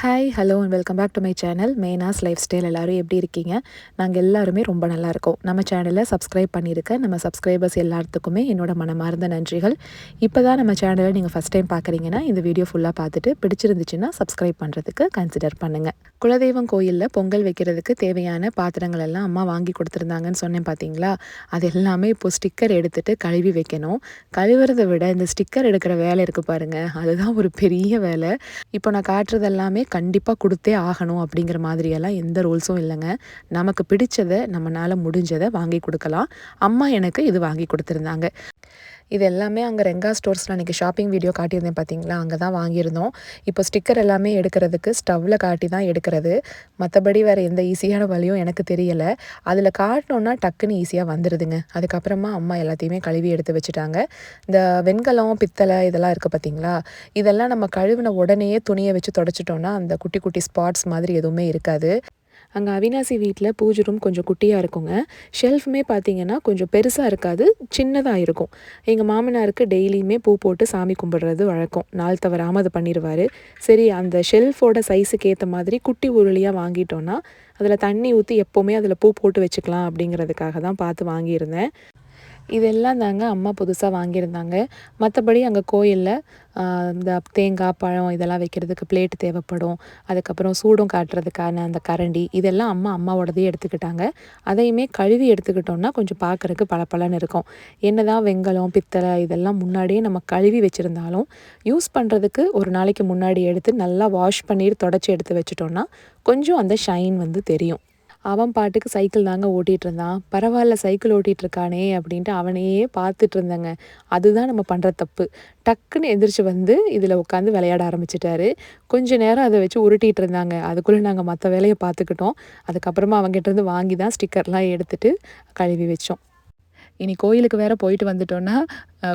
Hi hello and welcome back to my channel Meinas lifestyle எல்லோரும் எப்படி இருக்கீங்க? நாங்கள் எல்லாருமே ரொம்ப நல்லா இருக்கோம். நம்ம சேனலை சப்ஸ்கிரைப் பண்ணியிருக்க நம்ம சப்ஸ்கிரைபர்ஸ் எல்லாத்துக்குமே என்னோட மனமார்ந்த நன்றிகள். இப்போ தான் நம்ம சேனலை நீங்கள் ஃபஸ்ட் டைம் பார்க்குறீங்கன்னா இந்த வீடியோ ஃபுல்லாக பார்த்துட்டு பிடிச்சிருந்துச்சுன்னா சப்ஸ்கிரைப் பண்ணுறதுக்கு கன்சிடர் பண்ணுங்கள் குலதெய்வம் கோயிலில் பொங்கல் வைக்கிறதுக்கு தேவையான பாத்திரங்கள் எல்லாம் அம்மா வாங்கி கொடுத்துருந்தாங்கன்னு சொன்னேன் பார்த்தீங்களா அது எல்லாமே இப்போ ஸ்டிக்கர் எடுத்துகிட்டு கழுவி வைக்கணும். கழுவுறதை விட இந்த ஸ்டிக்கர் எடுக்கிற வேலை இருக்குது பாருங்கள் அதுதான் ஒரு பெரிய வேலை. இப்போ நான் காட்டுறது எல்லாமே கண்டிப்பாக கொடுத்தே ஆகணும் அப்படிங்கிற மாதிரியெல்லாம் எந்த ரூல்ஸும் இல்லைங்க. நமக்கு பிடிச்சதை நம்மளால் முடிஞ்சதை வாங்கி கொடுக்கலாம். அம்மா எனக்கு இது வாங்கி கொடுத்துருந்தாங்க. இது எல்லாமே அங்கே ரெங்கா ஸ்டோர்ஸில் அன்றைக்கி ஷாப்பிங் வீடியோ காட்டியிருந்தேன் பார்த்தீங்களா அங்கே தான் வாங்கியிருந்தோம். இப்போ ஸ்டிக்கர் எல்லாமே எடுக்கிறதுக்கு ஸ்டவ்வில் காட்டி தான் எடுக்கிறது. மற்றபடி வேறு எந்த ஈஸியான வழியும் எனக்கு தெரியலை. அதில் காட்டினோன்னா டக்குன்னு ஈஸியாக வந்துடுதுங்க அதுக்கப்புறமா அம்மா எல்லாத்தையுமே கழுவி எடுத்து வச்சுட்டாங்க. இந்த வெண்கலம் பித்தளை இதெல்லாம் இருக்குது பார்த்தீங்களா இதெல்லாம் நம்ம கழுவின உடனேயே துணியை வச்சு தொடச்சிட்டோன்னா அந்த குட்டி குட்டி ஸ்பாட்ஸ் மாதிரி எதுவுமே இருக்காது. அங்கே அவினாசி வீட்டில் பூஜை ரூம் கொஞ்சம் குட்டியாக இருக்குங்க. ஷெல்ஃபுமே பார்த்தீங்கன்னா கொஞ்சம் பெருசாக இருக்காது சின்னதாக இருக்கும். எங்கள் மாமனாருக்கு டெய்லியுமே பூ போட்டு சாமி கும்பிடுறது வழக்கம். நாள் தவறாமல் அது பண்ணிடுவார் சரி அந்த ஷெல்ஃபோட சைஸுக்கு ஏற்ற மாதிரி குட்டி உருளியாக வாங்கிட்டோன்னா அதில் தண்ணி ஊற்றி எப்போவுமே அதில் பூ போட்டு வச்சுக்கலாம் அப்படிங்கிறதுக்காக தான் பார்த்து வாங்கியிருந்தேன். இதெல்லாம் தாங்க அம்மா புதுசாக வாங்கியிருந்தாங்க. மற்றபடி அங்கே கோயிலில் இந்த தேங்காய் பழம் இதெல்லாம் வைக்கிறதுக்கு பிளேட் தேவைப்படும். அதுக்கப்புறம் சூடம் காட்டுறதுக்கான அந்த கரண்டி இதெல்லாம் அம்மா அம்மாவோடதே எடுத்துக்கிட்டாங்க. அதையுமே கழுவி எடுத்துக்கிட்டோம்னா கொஞ்சம் பார்க்குறக்கு பளபளன்னு இருக்கும். என்னதான் வெங்கலம் பித்தளை இதெல்லாம் முன்னாடியே நம்ம கழுவி வச்சுருந்தாலும் யூஸ் பண்ணுறதுக்கு ஒரு நாளைக்கு முன்னாடி எடுத்து நல்லா வாஷ் பண்ணி தொடச்சி எடுத்து வச்சுட்டோம்னா கொஞ்சம் அந்த ஷைன் வந்து தெரியும். அவன் பாட்டுக்கு சைக்கிள் தாங்க ஓட்டிகிட்டு இருந்தான் பரவாயில்ல சைக்கிள் ஓட்டிகிட்டு இருக்கானே அப்படின்ட்டு அவனையே பார்த்துட்டு இருந்தேங்க அதுதான் நம்ம பண்ணுற தப்பு. டக்குன்னு எந்திரிச்சு வந்து இதில் உட்காந்து விளையாட ஆரம்பிச்சிட்டாரு. கொஞ்ச நேரம் அதை வச்சு உருட்டிகிட்டு இருந்தாங்க அதுக்குள்ளே நாங்கள் மற்ற வேலையை பார்த்துக்கிட்டோம். அதுக்கப்புறமா அவங்ககிட்ட வாங்கி தான் ஸ்டிக்கர்லாம் எடுத்துகிட்டு கழுவி வச்சோம். இனி கோயிலுக்கு வேறு போயிட்டு வந்துட்டோன்னா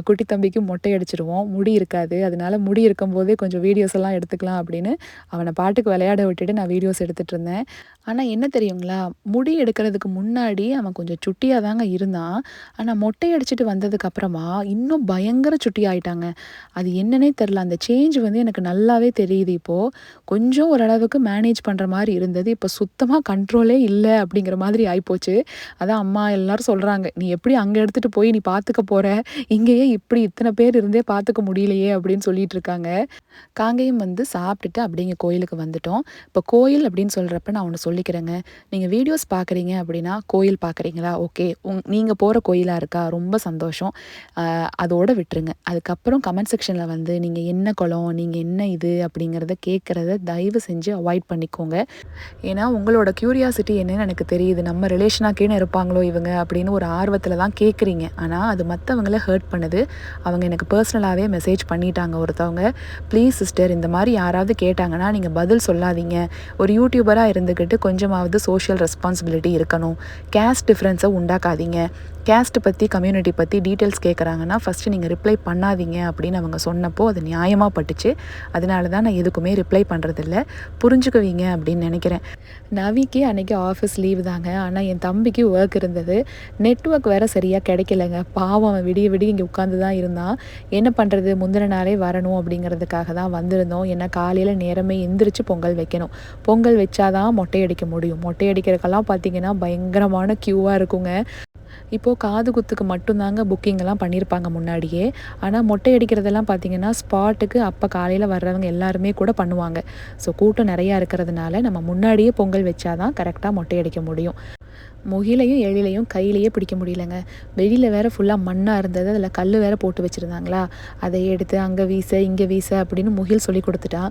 குட்டி தம்பிக்கு மொட்டை அடிச்சிடுவோம் முடி இருக்காது. அதனால முடி இருக்கும்போதே கொஞ்சம் வீடியோஸ் எல்லாம் எடுத்துக்கலாம் அப்படின்னு அவனை பாட்டுக்கு விளையாட விட்டுட்டு நான் வீடியோஸ் எடுத்துகிட்டு இருந்தேன். ஆனால் என்ன தெரியுங்களா? முடி எடுக்கிறதுக்கு முன்னாடி அவன் கொஞ்சம் சுட்டியாக தாங்க இருந்தான். ஆனால் மொட்டை அடிச்சுட்டு வந்ததுக்கப்புறமா இன்னும் பயங்கர சுட்டி ஆயிட்டாங்க. அது என்னன்னே தெரில அந்த சேஞ்ச் வந்து எனக்கு நல்லாவே தெரியுது இப்போது கொஞ்சம் ஓரளவுக்கு மேனேஜ் பண்ணுற மாதிரி இருந்தது. இப்போ சுத்தமாக கண்ட்ரோலே இல்லை அப்படிங்கிற மாதிரி ஆயிப்போச்சு. அதான் அம்மா எல்லோரும் சொல்கிறாங்க நீ எப்படி அங்கே அங்கே எடுத்துகிட்டு போய் நீ பார்த்துக்க போகிற இங்கேயே இப்படி இத்தனை பேர் இருந்தே பார்த்துக்க முடியலையே அப்படின்னு சொல்லிட்டு இருக்காங்க. காங்கேயம் வந்து சாப்பிட்டுட்டு அப்படிங்க கோயிலுக்கு வந்துட்டோம். இப்போ கோயில் அப்படின்னு சொல்கிறப்ப நான் ஒன்று சொல்லிக்கிறேங்க. நீங்கள் வீடியோஸ் பார்க்குறீங்க அப்படின்னா கோயில் பார்க்குறீங்களா ஓகே. உங் நீங்கள் போகிற கோயிலாக இருக்கா? ரொம்ப சந்தோஷம். அதோடு விட்டுருங்க. அதுக்கப்புறம் கமெண்ட் செக்ஷனில் வந்து நீங்கள் என்ன குளம் நீங்கள் என்ன இது அப்படிங்கிறத கேட்குறத தயவு செஞ்சு அவாய்ட் பண்ணிக்கோங்க. ஏன்னா உங்களோட க்யூரியாசிட்டி என்னன்னு எனக்கு தெரியுது. நம்ம ரிலேஷனாக்கேன்னு இருப்பாங்களோ இவங்க அப்படின்னு ஒரு ஆர்வத்தில் தான் கேட்குறீங்க ஆனால் அது மற்றவங்கள ஹர்ட் பண்ணுது. அவங்க எனக்கு பர்சனலாகவே மெசேஜ் பண்ணிட்டாங்க ஒருத்தவங்க. ப்ளீஸ் சிஸ்டர் இந்த மாதிரி யாராவது கேட்டாங்கன்னா நீங்கள் பதில் சொல்லாதீங்க. ஒரு யூடியூபராக இருந்துக்கிட்டு கொஞ்சமாவது சோஷியல் ரெஸ்பான்சிபிலிட்டி இருக்கணும். கேஸ்ட் டிஃப்ரென்ஸை உண்டாக்காதீங்க. கேஸ்ட் பற்றி கம்யூனிட்டி பற்றி டீட்டெயில்ஸ் கேட்குறாங்கன்னா ஃபஸ்ட்டு நீங்கள் ரிப்ளை பண்ணாதீங்க அப்படின்னு அவங்க சொன்னப்போ அது நியாயமாக பட்டுச்சு. அதனால தான் நான் எதுக்குமே ரிப்ளை பண்ணுறதில்ல புரிஞ்சுக்குவீங்க அப்படின்னு நினைக்கிறேன். நவிக்கு அன்றைக்கி ஆஃபீஸ் லீவ் தாங்க. ஆனால் என் தம்பிக்கு ஒர்க் இருந்தது. நெட்ஒர்க் வேறு சரியாக கிடைக்கலங்க. பாவம் அவன் விடிய விடிய இங்கே உட்காந்து தான் இருந்தான். என்ன பண்ணுறது முந்தின நாளே வரணும் அப்படிங்கிறதுக்காக தான் வந்திருந்தோம். ஏன்னா காலையில் நேரமே எந்திரிச்சு பொங்கல் வைக்கணும். பொங்கல் வச்சாதான் மொட்டை அடிக்க முடியும். மொட்டை அடிக்கிறதுக்கெல்லாம் பார்த்தீங்கன்னா பயங்கரமான க்யூவாக இருக்குங்க. இப்போது காது குத்துக்கு மட்டும்தாங்க புக்கிங்கெல்லாம் பண்ணியிருப்பாங்க முன்னாடியே. ஆனால் மொட்டை அடிக்கிறதெல்லாம் பார்த்திங்கன்னா ஸ்பாட்டுக்கு அப்போ காலையில் வர்றவங்க எல்லாருமே கூட பண்ணுவாங்க. ஸோ கூட்டம் நிறையா இருக்கிறதுனால நம்ம முன்னாடியே பொங்கல் வச்சாதான் கரெக்டாக மொட்டை அடிக்க முடியும். முகிலையும் எழிலையும் கையிலையே பிடிக்க முடியலங்க. வெளியில் வேறு ஃபுல்லாக மண்ணாக இருந்தது. அதில் கல் வேறு போட்டு வச்சுருந்தாங்களா? அதை எடுத்து அங்கே வீச இங்கே வீச அப்படின்னு முகில் சொல்லி கொடுத்துட்டா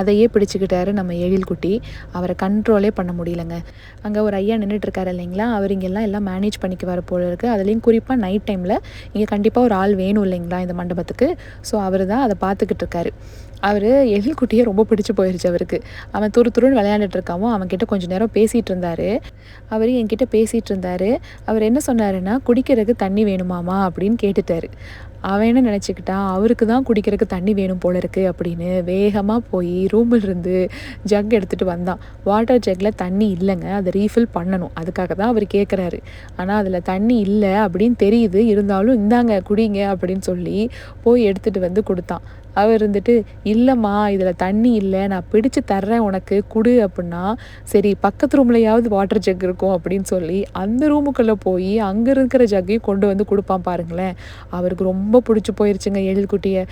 அதையே பிடிச்சிக்கிட்டாரு நம்ம எழில் குட்டி அவரை கண்ட்ரோலே பண்ண முடியலங்க. அங்கே ஒரு ஐயா நின்றுட்டுருக்காரு இல்லைங்களா? அவர் இங்கெல்லாம் எல்லாம் மேனேஜ் பண்ணிக்குவார் போல இருக்குது அதுலேயும் குறிப்பாக நைட் டைமில் இங்கே கண்டிப்பாக ஒரு ஆள் வேணும் இல்லைங்களா இந்த மண்டபத்துக்கு? ஸோ அவர் தான் அதை பார்த்துக்கிட்டு இருக்காரு. அவர் எழில்குட்டியே ரொம்ப பிடிச்சி போயிடுச்சு அவருக்கு. அவன் துரு துருன்னு விளையாண்டுட்டு இருக்காமோ அவன்கிட்ட கொஞ்சம் நேரம் பேசிகிட்டு இருந்தார். அவர் என்கிட்ட பேசிகிட்டு இருந்தார். அவர் என்ன சொன்னாருன்னா குடிக்கிறதுக்கு தண்ணி வேணுமாமா அப்படின்னு கேட்டுட்டாரு. அவன் என்ன நினச்சிக்கிட்டான் அவருக்கு தான் குடிக்கிறதுக்கு தண்ணி வேணும் போல இருக்குது அப்படின்னு வேகமாக போய் ரூமில் இருந்து ஜக் எடுத்துகிட்டு வந்தான். வாட்டர் ஜக்கில் தண்ணி இல்லைங்க அதை ரீஃபில் பண்ணணும். அதுக்காக தான் அவர் கேட்குறாரு ஆனால் அதில் தண்ணி இல்லை அப்படின்னு தெரியுது. இருந்தாலும் இந்தாங்க குடிங்க அப்படின்னு சொல்லி போய் எடுத்துகிட்டு வந்து கொடுத்தான். அவர் இருந்துட்டு இல்லைம்மா இதில் தண்ணி இல்லை நான் பிடிச்சு தர்றேன் உனக்கு குடு அப்படின்னா சரி பக்கத்து ரூம்லையாவது வாட்டர் ஜக் இருக்கும் அப்படின்னு சொல்லி அந்த ரூமுக்குள்ளே போய் அங்கே இருக்கிற ஜக்கையும் கொண்டு வந்து கொடுப்பான் பாருங்களேன். அவருக்கு ரொம்ப பிடிச்சி போயிருச்சுங்க எழில்குட்டியை.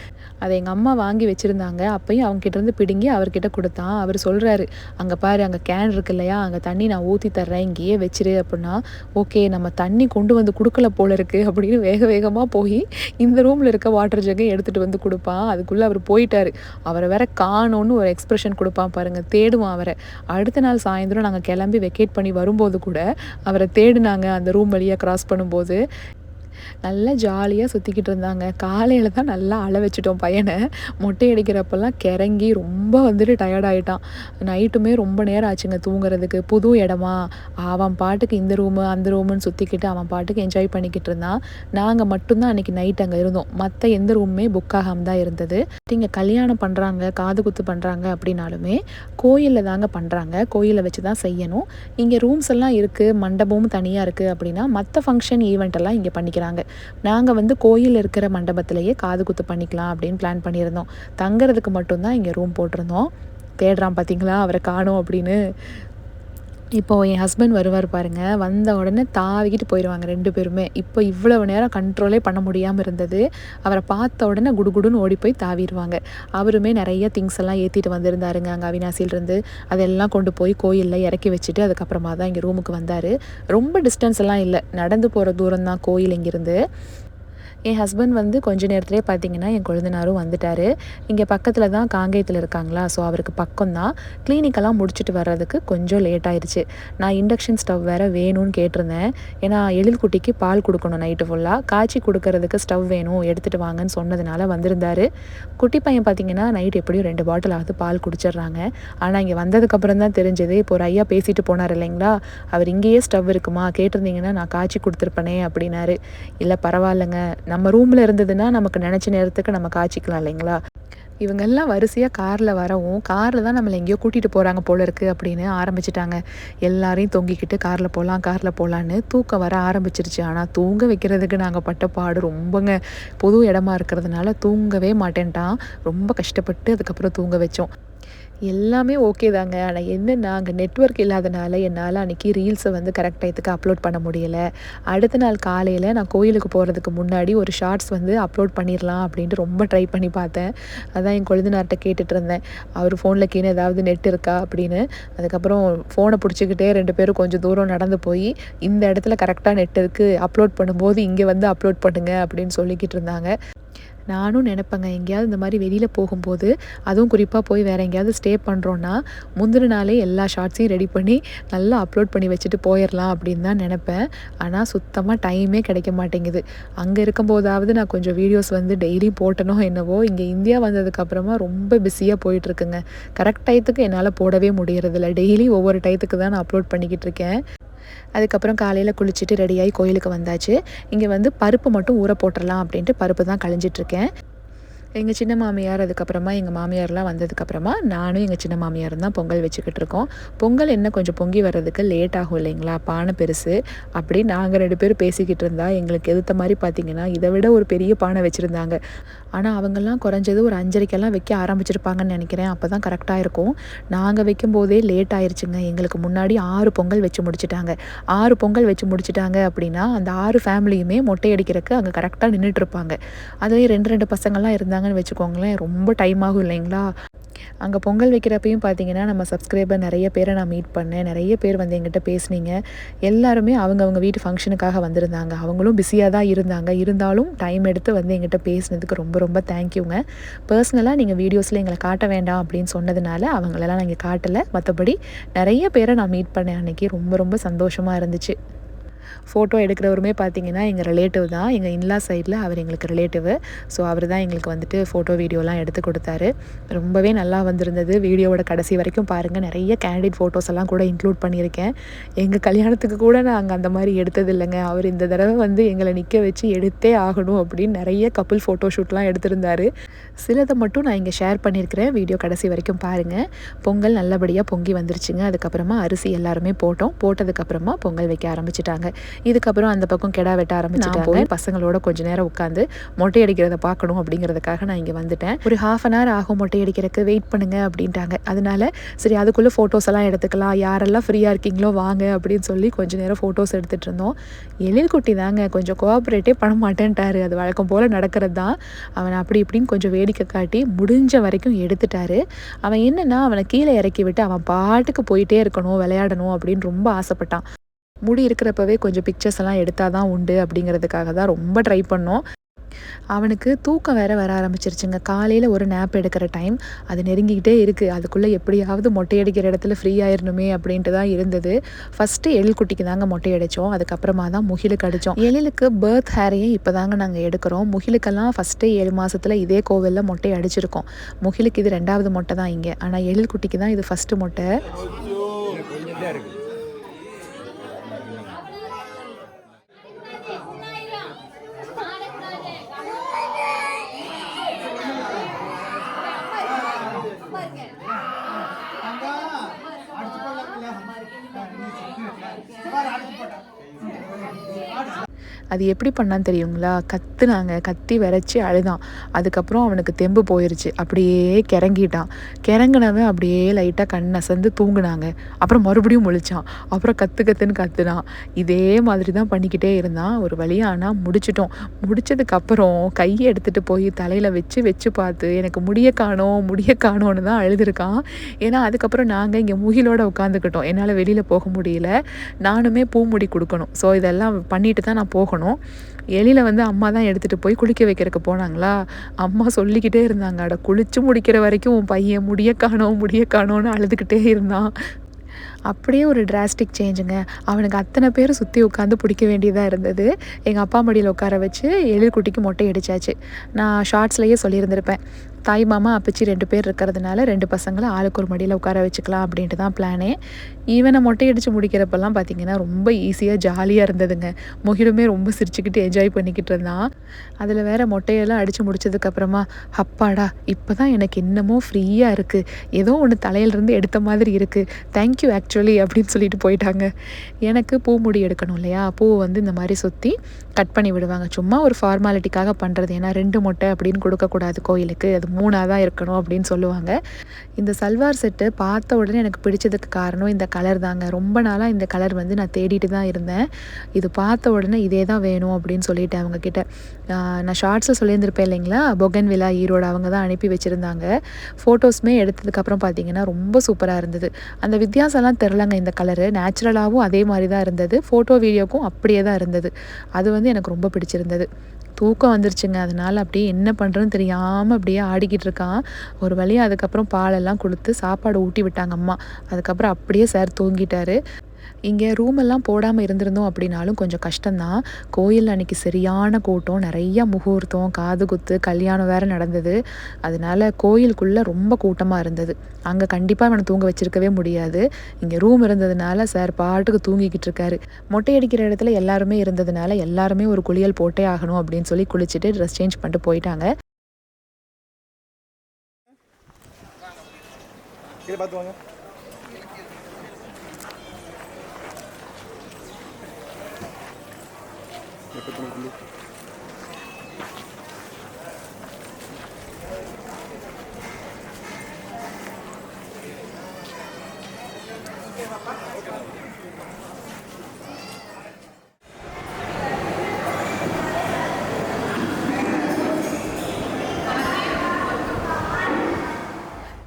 அதை எங்கள் அம்மா வாங்கி வச்சுருந்தாங்க. அப்பையும் அவங்ககிட்ட இருந்து பிடுங்கி அவர்கிட்ட கொடுத்தான். அவர் சொல்கிறாரு அங்கே பாரு அங்கே கேன் இருக்கு இல்லையா? அங்கே தண்ணி நான் ஊற்றி தர்றேன் இங்கேயே வச்சிரு அப்படின்னா ஓகே நம்ம தண்ணி கொண்டு வந்து கொடுக்கல போல இருக்குது அப்படின்னு வேக வேகமாக போய் இந்த ரூமில் இருக்க வாட்டர் ஜக்கை எடுத்துகிட்டு வந்து கொடுப்பான். அதுக்குள்ளே அவர் போயிட்டார். அவரை வேற காணோன்னு ஒரு எக்ஸ்ப்ரெஷன் கொடுப்பான் பாருங்கள் தேடுவான் அவரை. அடுத்த நாள் சாயந்தரம் நாங்கள் கிளம்பி வெக்கேட் பண்ணி வரும்போது கூட அவரை தேடினாங்க அந்த ரூம் வழியாக க்ராஸ் பண்ணும்போது. நல்லா ஜாலியாக சுற்றிக்கிட்டு இருந்தாங்க. காலையில் தான் நல்லா அழ வச்சுட்டோம் பையனை. மொட்டை அடிக்கிறப்பெல்லாம் கிறங்கி ரொம்ப வந்துட்டு டயர்டாயிட்டான் நைட்டுமே ரொம்ப நேரம் ஆச்சுங்க தூங்குறதுக்கு. புது இடமா? அவன் பாட்டுக்கு இந்த ரூமு அந்த ரூமுன்னு சுற்றிக்கிட்டு அவன் பாட்டுக்கு என்ஜாய் பண்ணிக்கிட்டு இருந்தான். நாங்கள் மட்டும்தான் அன்றைக்கி நைட் அங்கே இருந்தோம். மற்ற எந்த ரூமுமே புக் ஆகாமல் தான் இருந்தது. இங்கே கல்யாணம் பண்ணுறாங்க காது குத்து பண்ணுறாங்க அப்படின்னாலுமே கோயிலில் தாங்க பண்ணுறாங்க கோயிலில் வச்சு தான் செய்யணும். இங்கே ரூம்ஸ் எல்லாம் இருக்குது மண்டபமும் தனியாக இருக்குது அப்படின்னா மற்ற ஃபங்க்ஷன் ஈவெண்ட் எல்லாம் இங்கே பண்ணிக்கிறாங்க. நாங்கள் வந்து கோயில் இருக்கிற மண்டபத்திலேயே காது குத்து பண்ணிக்கலாம் அப்படின்னு பிளான் பண்ணியிருந்தோம். தங்குறதுக்கு மட்டும்தான் இங்கே ரூம் போட்டிருந்தோம். தேடுறான் பார்த்தீங்களா அவரை காணும் அப்படின்னு. இப்போது என் ஹஸ்பண்ட் வருவார் பாருங்கள் வந்த உடனே தாவிக்கிட்டு போயிடுவாங்க ரெண்டு பேருமே. இப்போ இவ்வளவு நேரம் கண்ட்ரோலே பண்ண முடியாமல் இருந்தது. அவரை பார்த்த உடனே குடுகுடுன்னு ஓடி போய் தாவிடுவாங்க. அவருமே நிறைய திங்ஸ் எல்லாம் ஏற்றிட்டு வந்திருந்தாருங்க அங்கே அவினாசியிலிருந்து. அதெல்லாம் கொண்டு போய் கோயிலில் இறக்கி வச்சுட்டு அதுக்கப்புறமா தான் இங்கே ரூமுக்கு வந்தார். ரொம்ப டிஸ்டன்ஸ் எல்லாம் இல்லை. நடந்து போகிற தூரம் தான் கோயில் இங்கேருந்து. என் ஹஸ்பண்ட் வந்து கொஞ்ச நேரத்துலேயே பார்த்தீங்கன்னா என் கொழுந்தனாரும் வந்துட்டார். இங்கே பக்கத்தில் தான் காங்கேயத்தில் இருக்காங்களா? ஸோ அவருக்கு பக்கம் தான். கிளினிக்கெல்லாம் முடிச்சுட்டு வர்றதுக்கு கொஞ்சம் லேட் ஆயிடுச்சு. நான் இண்டக்ஷன் ஸ்டவ் வேறு வேணும்னு கேட்டிருந்தேன். ஏன்னா எழில் குட்டிக்கு பால் கொடுக்கணும் நைட்டு ஃபுல்லாக காய்ச்சி கொடுக்கறதுக்கு ஸ்டவ் வேணும். எடுத்துகிட்டு வாங்கன்னு சொன்னதுனால வந்திருந்தார். குட்டி பையன் பார்த்தீங்கன்னா நைட் எப்படியும் ரெண்டு பாட்டிலாவது பால் குடிச்சிடுறாங்க. ஆனால் இங்கே வந்ததுக்கப்புறம் தான் தெரிஞ்சது. இப்போ ஒரு ஐயா பேசிட்டு போனார் இல்லைங்களா? அவர் இங்கேயே ஸ்டவ் இருக்குமா? கேட்டிருந்தீங்கன்னா நான் காய்ச்சி கொடுத்துருப்பனே அப்படின்னாரு. இல்லை பரவாயில்லைங்க. நம்ம ரூமில் இருந்ததுன்னா நமக்கு நினச்ச நேரத்துக்கு நம்ம காய்ச்சிக்கலாம் இல்லைங்களா? இவங்கெல்லாம் வரிசையாக காரில் வரவும் காரில் தான் நம்மளை எங்கேயோ கூட்டிகிட்டு போகிறாங்க போல இருக்குது அப்படின்னு ஆரம்பிச்சிட்டாங்க. எல்லாரையும் தொங்கிக்கிட்டு காரில் போகலாம் காரில் போகலான்னு தூக்கம் வர ஆரம்பிச்சிருச்சு. ஆனால் தூங்க வைக்கிறதுக்கு நாங்கள் பட்ட பாடு ரொம்பங்க. பொது இடமா இருக்கிறதுனால தூங்கவே மாட்டேன்ட்டான். ரொம்ப கஷ்டப்பட்டு அதுக்கப்புறம் தூங்க வச்சோம். எல்லாமே ஓகே தாங்க. ஆனால் என்னென்னா அங்கே நெட்ஒர்க் இல்லாதனால என்னால் அன்றைக்கி ரீல்ஸை வந்து கரெக்ட் டயத்துக்கு அப்லோட் பண்ண முடியலை. அடுத்த நாள் காலையில் நான் கோயிலுக்கு போகிறதுக்கு முன்னாடி ஒரு ஷார்ட்ஸ் வந்து அப்லோட் பண்ணிடலாம் அப்படின்ட்டு ரொம்ப ட்ரை பண்ணி பார்த்தேன். அதான் என் கொழுந்தினார்கிட்ட கேட்டுட்டு இருந்தேன். அவர் ஃபோனில் கீழே ஏதாவது நெட் இருக்கா அப்படின்னு. அதுக்கப்புறம் ஃபோனை பிடிச்சிக்கிட்டே ரெண்டு பேரும் கொஞ்சம் தூரம் நடந்து போய் இந்த இடத்துல கரெக்டாக நெட் இருக்குது அப்லோட் பண்ணும்போது இங்கே வந்து அப்லோட் பண்ணுங்க அப்படின்னு சொல்லிக்கிட்டு இருந்தாங்க. நானும் நினப்பேங்க எங்கேயாவது இந்த மாதிரி வெளியில் போகும்போது அதுவும் குறிப்பாக போய் வேறு எங்கேயாவது ஸ்டே பண்ணுறோன்னா முந்தின நாளே எல்லா ஷார்ட்ஸையும் ரெடி பண்ணி நல்லா அப்லோட் பண்ணி வச்சுட்டு போயிடலாம் அப்படின்னு தான் நினப்பேன். ஆனால் சுத்தமாக டைமே கிடைக்க மாட்டேங்குது. அங்கே இருக்கும்போதாவது நான் கொஞ்சம் வீடியோஸ் வந்து டெய்லி போட்டனோ என்னவோ இங்கே இந்தியா வந்ததுக்கப்புறமா ரொம்ப பிஸியாக போயிட்டுருக்குங்க. கரெக்ட் டயத்துக்கு என்னால் போடவே முடியறதில்ல. டெய்லி ஒவ்வொரு டயத்துக்கு தான் நான் அப்லோட் பண்ணிக்கிட்டு இருக்கேன். அதுக்கப்புறம் காலையில் குளிச்சுட்டு ரெடியாகி கோயிலுக்கு வந்தாச்சு. இங்கே வந்து பருப்பு மட்டும் ஊற போட்டுடலாம் அப்படின்ட்டு பருப்பு தான் கழிஞ்சிட்ருக்கேன் எங்கள் சின்ன மாமியார் அதுக்கப்புறமா எங்கள் மாமியார்லாம் வந்ததுக்கப்புறமா நானும் எங்கள் சின்ன மாமியார் தான் பொங்கல் வச்சுக்கிட்டு இருக்கோம். பொங்கல் என்ன கொஞ்சம் பொங்கி வர்றதுக்கு லேட் ஆகும் இல்லைங்களா? பானை பெருசு அப்படி நாங்கள் ரெண்டு பேரும் பேசிக்கிட்டு இருந்தால் எங்களுக்கு எதிர்த்த மாதிரி பார்த்தீங்கன்னா இதை விட ஒரு பெரிய பானை வச்சுருந்தாங்க. ஆனால் அவங்கெல்லாம் குறைஞ்சது ஒரு அஞ்சரைக்கெல்லாம் வைக்க ஆரம்பிச்சிருப்பாங்கன்னு நினைக்கிறேன். அப்போ தான் கரெக்டாக இருக்கும். நாங்கள் வைக்கும்போதே லேட் ஆயிடுச்சுங்க எங்களுக்கு முன்னாடி ஆறு பொங்கல் வச்சு முடிச்சிட்டாங்க. ஆறு பொங்கல் வச்சு முடிச்சிட்டாங்க அப்படின்னா அந்த ஆறு ஃபேமிலியுமே மொட்டை அடிக்கிறதுக்கு அங்கே கரெக்டாக நின்றுட்டுருப்பாங்க அதே ரெண்டு ரெண்டு பசங்கள்லாம் இருந்தாங்க வச்சாங்கன்னு வச்சுக்கோங்களேன். ரொம்ப டைம் ஆகும் இல்லைங்களா? அங்கே பொங்கல் வைக்கிறப்பையும் பார்த்தீங்கன்னா நம்ம சப்ஸ்கிரைபர் நிறைய பேரை நான் மீட் பண்ணேன். நிறைய பேர் வந்து எங்கிட்ட பேசுனீங்க. எல்லாருமே அவங்கவுங்க வீட்டு ஃபங்க்ஷனுக்காக வந்திருந்தாங்க. அவங்களும் பிஸியாக தான் இருந்தாங்க. இருந்தாலும் டைம் எடுத்து வந்து எங்கிட்ட பேசினதுக்கு ரொம்ப ரொம்ப தேங்க்யூங்க பர்சனலாக நீங்கள் வீடியோஸில் எங்களை காட்ட வேண்டாம் அப்படின்னு சொன்னதுனால அவங்களெல்லாம் நாங்கள் காட்டலை. மற்றபடி நிறைய பேரை நான் மீட் பண்ணேன். அன்றைக்கி ரொம்ப ரொம்ப சந்தோஷமாக இருந்துச்சு. ஃபோட்டோ எடுக்கிறவருமே பார்த்தீங்கன்னா எங்கள் ரிலேட்டிவ் தான். எங்கள் இன்லா சைடில் அவர் எங்களுக்கு ரிலேட்டிவ் ஸோ அவர் தான் எங்களுக்கு வந்துட்டு ஃபோட்டோ வீடியோலாம் எடுத்து கொடுத்தாரு. ரொம்பவே நல்லா வந்திருந்தது. வீடியோவோட கடைசி வரைக்கும் பாருங்கள் நிறைய கேண்டிட் ஃபோட்டோஸ் எல்லாம் கூட இன்க்ளூட் பண்ணியிருக்கேன். எங்கள் கல்யாணத்துக்கு கூட நாங்கள் அந்த மாதிரி எடுத்தது இல்லைங்க அவர் இந்த தடவை வந்து எங்களை நிற்க வச்சு எடுத்தே ஆகணும் அப்படின்னு நிறைய கப்புள் ஃபோட்டோ ஷூட்லாம் எடுத்திருந்தார். சிலதை மட்டும் நான் இங்கே ஷேர் பண்ணியிருக்கிறேன். வீடியோ கடைசி வரைக்கும் பாருங்கள் பொங்கல் நல்லபடியாக பொங்கி வந்துருச்சுங்க. அதுக்கப்புறமா அரிசி எல்லாருமே போட்டோம். போட்டதுக்கப்புறமா பொங்கல் வைக்க ஆரம்பிச்சிட்டாங்க. இதுக்கப்புறம் அந்த பக்கம் கெடா வெட்ட ஆரம்பிச்சிட்டாங்க. போய் பசங்களோட கொஞ்ச நேரம் உட்காந்து மொட்டை அடிக்கிறத பார்க்கணும் அப்படிங்கிறதுக்காக நான் இங்கே வந்துட்டேன். ஒரு ஹாஃப் அன் ஹவர் ஆகும் மொட்டை அடிக்கிறதுக்கு வெயிட் பண்ணுங்க அப்படின்ட்டாங்க. அதனால சரி அதுக்குள்ளே ஃபோட்டோஸ் எல்லாம் எடுத்துக்கலாம். யாரெல்லாம் ஃப்ரீயாக இருக்கீங்களோ வாங்க அப்படின்னு சொல்லி கொஞ்ச நேரம் ஃபோட்டோஸ் எடுத்துகிட்டு இருந்தோம். எழில் குட்டி தாங்க கொஞ்சம் கோஆப்ரேட்டே பண்ண மாட்டேன்ட்டாரு. அது வழக்கம் போல் நடக்கிறது தான் அவனை அப்படி இப்படின்னு கொஞ்சம் வேடிக்கை காட்டி முடிஞ்ச வரைக்கும் எடுத்துட்டாரு. அவன் என்னன்னா அவனை கீழே இறக்கி விட்டு அவன் பாட்டுக்கு போயிட்டே இருக்கணும் விளையாடணும் அப்படின்னு ரொம்ப ஆசைப்பட்டான். முடி இருக்கிறப்பவே கொஞ்சம் பிக்சர்ஸ் எல்லாம் எடுத்தால் தான் உண்டு அப்படிங்கிறதுக்காக தான் ரொம்ப ட்ரை பண்ணோம். அவனுக்கு தூக்கம் வேற வர ஆரம்பிச்சிருச்சுங்க. காலையில் ஒரு நேப் எடுக்கிற டைம் அது நெருங்கிக்கிட்டே இருக்குது அதுக்குள்ளே எப்படியாவது மொட்டையடிக்கிற இடத்துல ஃப்ரீ ஆயிடணுமே அப்படின்ட்டு தான் இருந்தது. ஃபஸ்ட்டு எழில் குட்டிக்கு தாங்க மொட்டையடித்தோம் அதுக்கப்புறமா தான் முகிலுக்கு அடித்தோம் எழிலுக்கு பேர்த் ஹேரையும் இப்போ தாங்க நாங்கள் எடுக்கிறோம். முகிலுக்கெல்லாம் ஃபஸ்ட்டு ஏழு மாதத்தில் இதே கோவிலில் மொட்டை அடிச்சிருக்கோம். முகிலுக்கு இது ரெண்டாவது மொட்டை தான் இங்கே. ஆனால் எழில் குட்டிக்கு தான் இது ஃபஸ்ட்டு மொட்டை. அது எப்படி பண்ணான்னு தெரியுங்களா? கத்துனாங்க. கத்தி விரைச்சி அழுதான். அதுக்கப்புறம் அவனுக்கு தெம்பு போயிருச்சு. அப்படியே கிறங்கிட்டான். கிறங்கினவன் அப்படியே லைட்டாக கண் அசந்து தூங்குனாங்க. அப்புறம் மறுபடியும் முழிச்சான். அப்புறம் கத்து கத்துன்னு கத்துனான். இதே மாதிரி தான் பண்ணிக்கிட்டே இருந்தான். ஒரு வழியாக ஆனால் முடிச்சிட்டோம். முடிச்சதுக்கப்புறம் கையை எடுத்துகிட்டு போய் தலையில் வச்சு வச்சு பார்த்து எனக்கு முடிய காணோம் முடிய காணோன்னு தான் அழுதுருக்கான். ஏன்னா அதுக்கப்புறம் நாங்கள் இங்கே முகிலோட உட்காந்துக்கிட்டோம் என்னால் வெளியில் போக முடியல. நானுமே பூமுடி கொடுக்கணும். ஸோ இதெல்லாம் பண்ணிட்டு தான் நான் போகணும். எலியில் வந்து அம்மா தான் எடுத்துகிட்டு போய் குளிக்க வைக்கிறதுக்கு போனாங்களா? அம்மா சொல்லிக்கிட்டே இருந்தாங்க அட குளிச்சு முடிக்கிற வரைக்கும் உன் பையன் முடிய காணோம் முடிய காணோன்னு அழுதுகிட்டே இருந்தான். அப்படியே ஒரு டிராஸ்டிக் சேஞ்சுங்க அவனுக்கு அத்தனை பேர் சுற்றி உட்காந்து பிடிக்க வேண்டியதாக இருந்தது. எங்கள் அப்பா மடியில் உட்கார வச்சு எழில்குட்டிக்கு மொட்டை அடித்தாச்சு நான் ஷார்ட்ஸ்லேயே சொல்லியிருந்திருப்பேன். தாய் மாமா அப்பச்சி ரெண்டு பேர் இருக்கிறதுனால ரெண்டு பசங்களை ஆளுக்கு ஒரு மடியில் உட்கார வச்சுக்கலாம் அப்படின்ட்டு தான் பிளானே ஈவனை மொட்டை அடித்து முடிக்கிறப்பெல்லாம் பார்த்தீங்கன்னா ரொம்ப ஈஸியாக ஜாலியாக இருந்ததுங்க. முகிலுமே ரொம்ப சிரிச்சுக்கிட்டு என்ஜாய் பண்ணிக்கிட்டு இருந்தான். அதில் வேற மொட்டையெல்லாம் அடித்து முடிச்சதுக்கப்புறமா அப்பாடா இப்போ தான் எனக்கு இன்னமும் ஃப்ரீயாக இருக்குது ஏதோ ஒன்று தலையிலேருந்து எடுத்த மாதிரி இருக்குது தேங்க்யூ ஆக்சுவலி அப்படின்னு சொல்லிட்டு போயிட்டாங்க. எனக்கு பூ முடி எடுக்கணும் இல்லையா? பூ வந்து இந்த மாதிரி சுற்றி கட் பண்ணி விடுவாங்க. சும்மா ஒரு ஃபார்மாலிட்டிக்காக பண்ணுறது ஏன்னா ரெண்டு மொட்டை அப்படின்னு கொடுக்கக்கூடாது கோயிலுக்கு. அது மூணாக தான் இருக்கணும் அப்படின்னு சொல்லுவாங்க. இந்த சல்வார் செட்டு பார்த்த உடனே எனக்கு பிடிச்சதுக்கு காரணம் இந்த கலர் தாங்க. ரொம்ப நாளாக இந்த கலர் வந்து நான் தேடிட்டு தான் இருந்தேன். இது பார்த்த உடனே இதே தான் வேணும் அப்படின்னு சொல்லிட்டேன் அவங்கக்கிட்ட நான் ஷார்ட்ஸில் சொல்லியிருந்திருப்பேன் இல்லைங்களா? பொகன் விழா ஈரோடு அவங்க தான் அனுப்பி வச்சுருந்தாங்க. ஃபோட்டோஸுமே எடுத்ததுக்கப்புறம் பார்த்தீங்கன்னா ரொம்ப சூப்பராக இருந்தது. அந்த வித்தியாசம்லாம் தெரிலங்க இந்த கலரு. நேச்சுரலாகவும் அதே மாதிரி தான் இருந்தது. ஃபோட்டோ வீடியோக்கும் அப்படியே தான் இருந்தது. அது வந்து எனக்கு ரொம்ப பிடிச்சிருந்தது. தூக்கம் வந்துருச்சுங்க. அதனால் அப்படியே என்ன பண்ணுறதுன்னு தெரியாமல் அப்படியே ஆடிக்கிட்டு இருக்கான். ஒரு வழியாக அதுக்கப்புறம் பாலெல்லாம் கொடுத்து சாப்பாடு ஊட்டி விட்டாங்க அம்மா. அதுக்கப்புறம் அப்படியே சார் தூங்கிட்டாரு. இங்கே ரூம் எல்லாம் போடாமல் இருந்திருந்தோம் அப்படின்னாலும் கொஞ்சம் கஷ்டம்தான். கோயில் அன்னைக்கு சரியான கூட்டம் நிறையா முகூர்த்தம் காது குத்து கல்யாணம் வேறு நடந்தது. அதனால கோயிலுக்குள்ளே ரொம்ப கூட்டமாக இருந்தது. அங்கே கண்டிப்பாக அவனை தூங்க வச்சிருக்கவே முடியாது. இங்கே ரூம் இருந்ததுனால சார் பாட்டுக்கு தூங்கிக்கிட்டு இருக்காரு. மொட்டை அடிக்கிற இடத்துல எல்லாருமே இருந்ததுனால எல்லாருமே ஒரு குளியல் போட்டே ஆகணும் அப்படின்னு சொல்லி குளிச்சுட்டு ட்ரெஸ் சேஞ்ச் பண்ணிட்டு போயிட்டாங்க. பார்த்து வாங்க. petrolli. Thank you.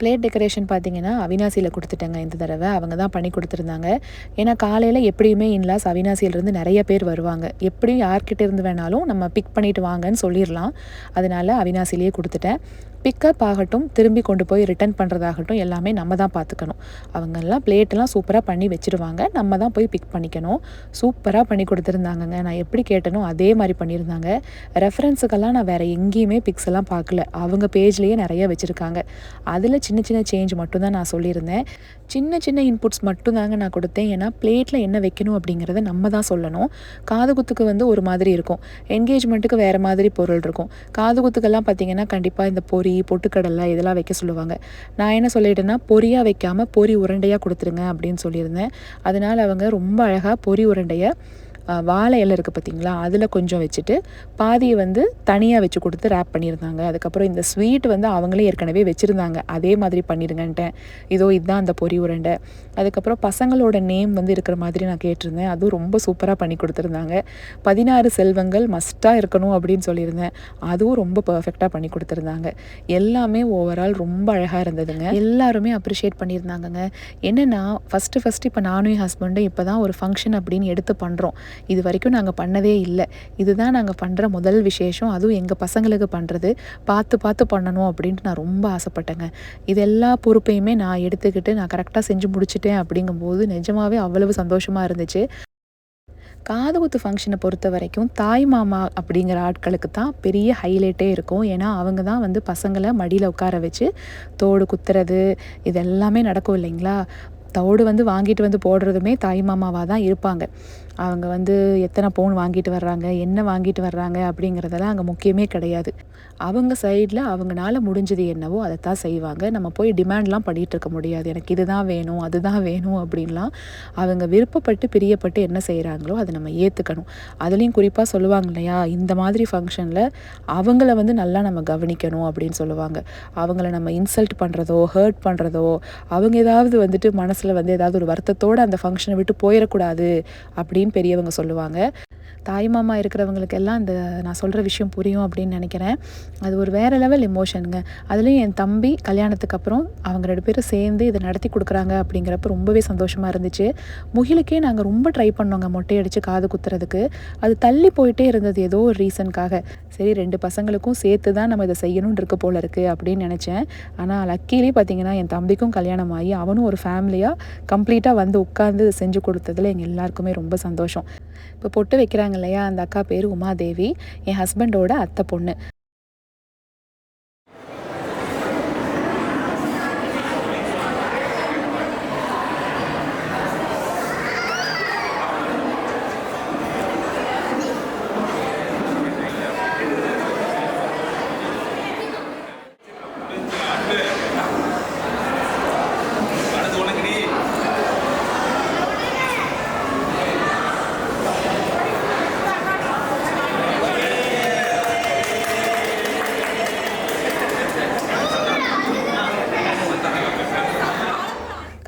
Plate decoration பார்த்தீங்கன்னா அவினாசியில் கொடுத்துட்டேங்க இந்த தடவை. அவங்க தான் பண்ணி கொடுத்துருந்தாங்க. ஏன்னா காலையில் எப்படியுமே இன்லாஸ் அவினாசியிலிருந்து நிறைய பேர் வருவாங்க. எப்படியும் யார்கிட்ட இருந்து வேணாலும் நம்ம பிக் பண்ணிட்டு வாங்கன்னு சொல்லிடலாம் அதனால அவினாசிலேயே கொடுத்துட்டேன். பிக்கப் ஆகட்டும் திரும்பி கொண்டு போய் ரிட்டர்ன் பண்ணுறதாகட்டும் எல்லாமே நம்ம தான் பார்த்துக்கணும் அவங்கெல்லாம் பிளேட்டெல்லாம் சூப்பராக பண்ணி வச்சுருவாங்க. நம்ம தான் போய் பிக் பண்ணிக்கணும். சூப்பராக பண்ணி கொடுத்துருந்தாங்கங்க. நான் எப்படி கேட்டனோ அதே மாதிரி பண்ணியிருந்தாங்க. ரெஃபரன்ஸுக்கெல்லாம் நான் வேறு எங்கேயுமே பிக்ஸ் எல்லாம் பார்க்கல அவங்க பேஜ்லேயே நிறைய வச்சுருக்காங்க. அதில் சின்ன சின்ன சேஞ்ச் மட்டும்தான் நான் சொல்லியிருந்தேன். சின்ன சின்ன இன்புட்ஸ் மட்டும்தாங்க நான் கொடுத்தேன். ஏன்னா பிளேட்டில் என்ன வைக்கணும் அப்படிங்கிறத நம்ம தான் சொல்லணும். காது குத்துக்கு வந்து ஒரு மாதிரி இருக்கும். என்கேஜ்மெண்ட்டுக்கு வேறு மாதிரி பொருள் இருக்கும். காது குத்துக்கெல்லாம் பார்த்தீங்கன்னா கண்டிப்பாக இந்த பொரி பொட்டுக்கடலை இதெல்லாம் வைக்க சொல்லுவாங்க. நான் என்ன சொல்லிட்டேன்னா பொரியாக வைக்காமல் பொரி உருண்டையாக கொடுத்துருங்க அப்படின்னு சொல்லியிருந்தேன். அதனால் அவங்க ரொம்ப அழகாக பொரி உருண்டையை வாழை இலை இருக்குது பார்த்தீங்களா அதில் கொஞ்சம் வச்சுட்டு பாதியை வந்து தனியாக வச்சு கொடுத்து ரேப் பண்ணியிருந்தாங்க. அதுக்கப்புறம் இந்த ஸ்வீட் வந்து அவங்களே ஏற்கனவே வச்சுருந்தாங்க. அதே மாதிரி பண்ணிடுங்கன்ட்டேன். இதோ இதுதான் அந்த பொரி உருண்டை. அதுக்கப்புறம் பசங்களோட நேம் வந்து இருக்கிற மாதிரி நான் கேட்டிருந்தேன். அதுவும் ரொம்ப சூப்பராக பண்ணி கொடுத்துருந்தாங்க. பதினாறு செல்வங்கள் மஸ்ட்டாக இருக்கணும் அப்படின்னு சொல்லியிருந்தேன். அதுவும் ரொம்ப பர்ஃபெக்டாக பண்ணி கொடுத்துருந்தாங்க. எல்லாமே ஓவரால் ரொம்ப அழகாக இருந்ததுங்க. எல்லாருமே அப்ரிஷியேட் பண்ணியிருந்தாங்கங்க. என்னென்னா ஃபஸ்ட்டு ஃபஸ்ட்டு இப்போ நானும் என் ஹஸ்பண்டும் இப்போ தான் ஒரு ஃபங்க்ஷன் அப்படின்னு எடுத்து பண்ணுறோம் இது வரைக்கும் நாங்கள் பண்ணதே இல்லை. இதுதான் நாங்கள் பண்ணுற முதல் விசேஷம். அதுவும் எங்கள் பசங்களுக்கு பண்ணுறது பார்த்து பார்த்து பண்ணணும் அப்படின்ட்டு நான் ரொம்ப ஆசைப்பட்டேங்க. இது எல்லா பொறுப்பையுமே நான் எடுத்துக்கிட்டு நான் கரெக்டாக செஞ்சு முடிச்சிட்டேன் அப்படிங்கும்போது நிஜமாவே அவ்வளவு சந்தோஷமாக இருந்துச்சு. காது குத்து ஃபங்க்ஷனை பொறுத்த வரைக்கும் தாய் மாமா அப்படிங்கிற ஆட்களுக்கு தான் பெரிய ஹைலைட்டே இருக்கும். ஏன்னா அவங்க தான் வந்து பசங்களை மடியில் உட்கார வச்சு தோடு குத்துறது இது எல்லாமே நடக்கும் இல்லைங்களா? தோடு வந்து வாங்கிட்டு வந்து போடுறதுமே தாய் மாமாவாக தான் இருப்பாங்க. அவங்க வந்து எத்தனை பவுன் வாங்கிட்டு வர்றாங்க என்ன வாங்கிட்டு வர்றாங்க அப்படிங்கிறதெல்லாம் அங்கே முக்கியமே கிடையாது. அவங்க சைடில் அவங்களால முடிஞ்சது என்னவோ அதை தான் செய்வாங்க. நம்ம போய் டிமாண்ட்லாம் பண்ணிகிட்டு இருக்க முடியாது. எனக்கு இதுதான் வேணும் அதுதான் வேணும் அப்படின்லாம் அவங்க விருப்பப்பட்டு பிரியப்பட்டு என்ன செய்கிறாங்களோ அதை நம்ம ஏற்றுக்கணும் அதுலேயும் குறிப்பாக சொல்லுவாங்க இல்லையா இந்த மாதிரி ஃபங்க்ஷனில் அவங்கள வந்து நல்லா நம்ம கவனிக்கணும் அப்படின்னு சொல்லுவாங்க. அவங்கள நம்ம இன்சல்ட் பண்ணுறதோ ஹர்ட் பண்ணுறதோ அவங்க ஏதாவது வந்துட்டு மனசில் வந்து ஏதாவது ஒரு வருத்தத்தோடு அந்த ஃபங்க்ஷனை விட்டு போயிடக்கூடாது அப்படின்னு பெரியவங்க சொல்லுவாங்க. தாய் மாமா இருக்கிறவங்களுக்கெல்லாம் இந்த நான் சொல்கிற விஷயம் புரியும் அப்படின்னு நினைக்கிறேன். அது ஒரு வேறு லெவல் எமோஷனுங்க அதுலேயும் என் தம்பி கல்யாணத்துக்கு அப்புறம் அவங்க ரெண்டு பேரும் சேர்ந்து இதை நடத்தி கொடுக்குறாங்க அப்படிங்கிறப்ப ரொம்பவே சந்தோஷமாக இருந்துச்சு. முகிலுக்கே நாங்கள் ரொம்ப ட்ரை பண்ணோங்க மொட்டையடிச்சு காது குத்துறதுக்கு. அது தள்ளி போயிட்டே இருந்தது ஏதோ ஒரு ரீசனுக்காக சரி ரெண்டு பசங்களுக்கும் சேர்த்து தான் நம்ம இதை செய்யணும்னு இருக்க போல இருக்குது அப்படின்னு நினச்சேன். ஆனால் லக்கிலே பார்த்தீங்கன்னா என் தம்பிக்கும் கல்யாணம் ஆகி அவனும் ஒரு ஃபேமிலியாக கம்ப்ளீட்டாக வந்து உட்காந்து செஞ்சு கொடுத்ததில் எங்கள் எல்லாருக்குமே ரொம்ப சந்தோஷம் சந்தோஷம். இப்போ பொட்டு வைக்கிறாங்க இல்லையா? அந்த அக்கா பேர் உமாதேவி. என் ஹஸ்பண்டோட அத்தை பொண்ணு.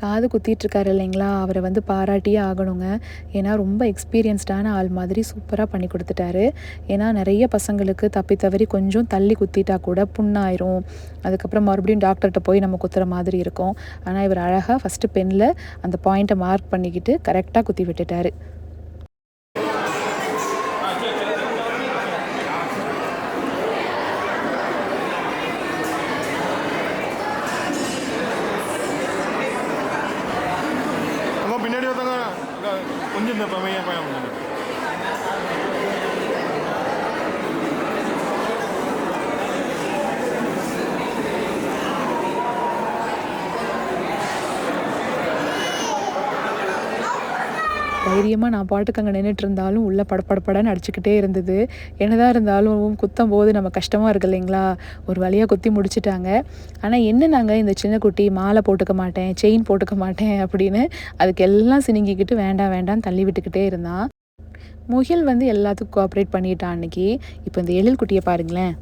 காது குத்திட்டு இருக்காரு இல்லைங்களா? அவரை வந்து பாராட்டியே ஆகணுங்க. ஏன்னா ரொம்ப எக்ஸ்பீரியன்ஸ்டான ஆள் மாதிரி சூப்பராக பண்ணி கொடுத்துட்டாரு. ஏன்னா நிறைய பசங்களுக்கு தப்பி தவறி கொஞ்சம் தள்ளி குத்திட்டா கூட புண்ணாயிரும். அதுக்கப்புறம் மறுபடியும் டாக்டர்கிட்ட போய் நம்ம குத்துற மாதிரி இருக்கும். ஆனால் இவர் அழகாக ஃபஸ்ட்டு பெண்ணில் அந்த பாயிண்ட்டை மார்க் பண்ணிக்கிட்டு கரெக்டாக குத்தி விட்டுட்டாரு அம்மா பின்னாடி வந்தாங்க அக்கா, கொஞ்சம் இந்த பையன் பையன் வந்தாங்க தைரியமாக நான் பாட்டுக்கு அங்கே நின்றுட்டு இருந்தாலும் உள்ளே படப்படப்படன்னு அடிச்சுக்கிட்டே இருந்தது. என்னதான் இருந்தாலும் குத்தும் போது நம்ம கஷ்டமாக இருக்கு இல்லைங்களா? ஒரு வழியாக குத்தி முடிச்சிட்டாங்க. ஆனால் என்ன நாங்கள் இந்த சின்ன குட்டி மாலை போட்டுக்க மாட்டேன் செயின் போட்டுக்க மாட்டேன் அப்படின்னு அதுக்கு எல்லாம் சினிங்கிக்கிட்டு வேண்டாம் வேண்டாம் தள்ளி விட்டுக்கிட்டே இருந்தான். முகில் வந்து எல்லாத்துக்கும் கோஆப்ரேட் பண்ணிட்டான் அன்னைக்கு. இப்போ இந்த எழில் குட்டியை பாருங்களேன்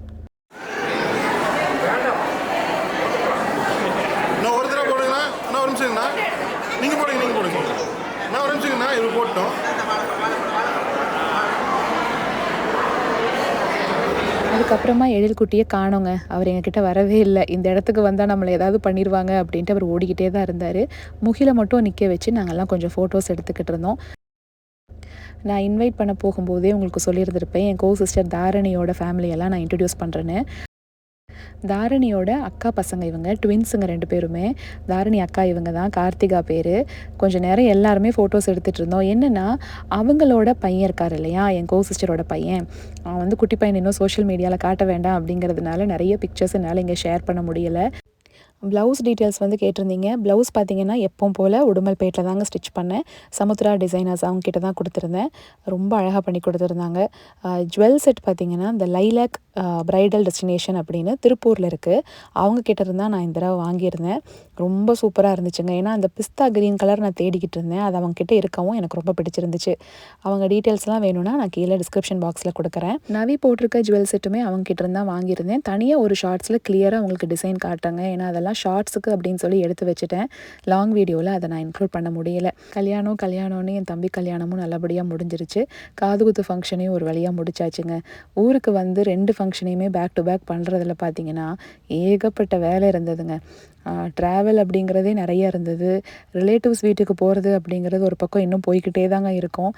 நான் ஒரு தடவை போடுங்கண்ணா அண்ணா ஒரு நிமிஷங்கண்ணா நீங்கள் போடுங்க நீங்கள் போடுங்க தான் இது போட்டோம். அதுக்கப்புறமா எழில் குட்டியை காணோங்க. அவர் எங்ககிட்ட வரவே இல்லை. இந்த இடத்துக்கு வந்தால் நம்மளை ஏதாவது பண்ணிடுவாங்க அப்படின்ட்டு அவர் ஓடிக்கிட்டே தான் இருந்தார். முகிலை மட்டும் நிற்க வச்சு நாங்கள்லாம் கொஞ்சம் ஃபோட்டோஸ் எடுத்துக்கிட்டு இருந்தோம். நான் இன்வைட் பண்ண போகும்போதே உங்களுக்கு சொல்லியிருந்திருப்பேன். என் கோ சிஸ்டர் தாரணியோட ஃபேமிலியெல்லாம் நான் இன்ட்ரடியூஸ் பண்ணுறேன்னு தாரணியோட அக்கா பசங்க இவங்க ட்வின்ஸுங்க ரெண்டு பேருமே. தாரணி அக்கா இவங்க தான் கார்த்திகா பேர். கொஞ்ச நேரம் எல்லாருமே ஃபோட்டோஸ் எடுத்துகிட்டு இருந்தோம். என்னென்னா அவங்களோட பையன் இருக்கார் இல்லையா? என் கோ சிஸ்டரோட பையன். அவன் வந்து குட்டி பையன் இன்னும் சோஷியல் மீடியாவில் காட்ட வேண்டாம் அப்படிங்கிறதுனால நிறைய பிக்சர்ஸ் என்னால் இங்கே ஷேர் பண்ண முடியலை. ப்ளவுஸ் டீட்டெயில்ஸ் வந்து கேட்டிருந்தீங்க. ப்ளவுஸ் பார்த்தீங்கன்னா எப்பவும் போல் உடுமல்பேட்டில் தாங்க ஸ்டிச் பண்ணேன். சமுத்ரா டிசைனர்ஸ் அவங்க கிட்ட தான் கொடுத்துருந்தேன். ரொம்ப அழகாக பண்ணி கொடுத்துருந்தாங்க. ஜுவல் செட் பார்த்தீங்கன்னா இந்த லைலாக் ப்ரைடல் டெஸ்டினேஷன் அப்படின்னு திருப்பூரில் இருக்குது அவங்க கிட்ட இருந்தால் நான் இந்த தடவை வாங்கியிருந்தேன். ரொம்ப சூப்பராக இருந்துச்சுங்க. ஏன்னா அந்த பிஸ்தா க்ரீன் கலர் நான் தேடிக்கிட்டு இருந்தேன். அது அவங்க கிட்ட இருக்கவும் எனக்கு ரொம்ப பிடிச்சிருந்துச்சு. அவங்க டீட்டெயில்ஸ்லாம் வேணும்னா நான் கீழே டிஸ்கிரிப்ஷன் பாக்ஸில் கொடுக்குறேன். நவி போட்டிருக்க ஜுவல் செட்டுமே அவங்க கிட்ட இருந்தால் வாங்கியிருந்தேன். தனியாக ஒரு ஷார்ட்ஸில் கிளியராக உங்களுக்கு டிசைன் காட்டுறாங்க. ஏன்னா அதெல்லாம் ஷார்ட்ஸுக்கு அப்படின்னு சொல்லி எடுத்து வச்சுட்டேன். லாங் வீடியோவில் அதை நான் இன்க்ளூட் பண்ண முடியல. கல்யாணம் கல்யாணம்னு என் தம்பி கல்யாணமும் நல்லபடியாக முடிஞ்சிருச்சு. காதுகுத்து ஃபங்க்ஷனையும் ஒரு வழியாக முடிச்சாச்சுங்க. ஊருக்கு வந்து ரெண்டு ஃபங்க்ஷனையுமே பேக் டு பேக் பண்ணுறதுல பார்த்தீங்கன்னா ஏகப்பட்ட வேலை இருந்ததுங்க. ட்ராவல் அப்படிங்கிறதே நிறைய இருந்தது. ரிலேட்டிவ்ஸ் வீட்டுக்கு போகிறது அப்படிங்கிறது ஒரு பக்கம் இன்னும் போய்கிட்டே தாங்க இருக்கும்.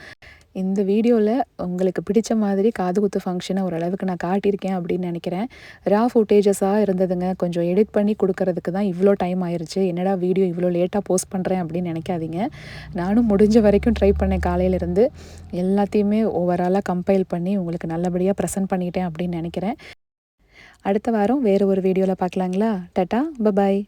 இந்த வீடியோவில் உங்களுக்கு பிடிச்ச மாதிரி காதுகுத்து ஃபங்க்ஷனை ஓரளவுக்கு நான் காட்டியிருக்கேன் அப்படின்னு நினைக்கிறேன். ரா ஃபுட்டேஜஸாக இருந்ததுங்க. கொஞ்சம் எடிட் பண்ணி கொடுக்கறதுக்கு தான் இவ்வளோ டைம் ஆயிடுச்சு என்னடா வீடியோ இவ்வளோ லேட்டாக போஸ்ட் பண்ணுறேன் அப்படின்னு நினைக்காதீங்க. நானும் முடிஞ்ச வரைக்கும் ட்ரை பண்ணேன் காலையிலேருந்து. எல்லாத்தையுமே ஓவராலாக கம்பைல் பண்ணி உங்களுக்கு நல்லபடியாக ப்ரெசென்ட் பண்ணிட்டேன் அப்படின்னு நினைக்கிறேன். அடுத்த வாரம் வேறு ஒரு வீடியோவில் பார்க்கலாங்களா? Ta-ta bye bye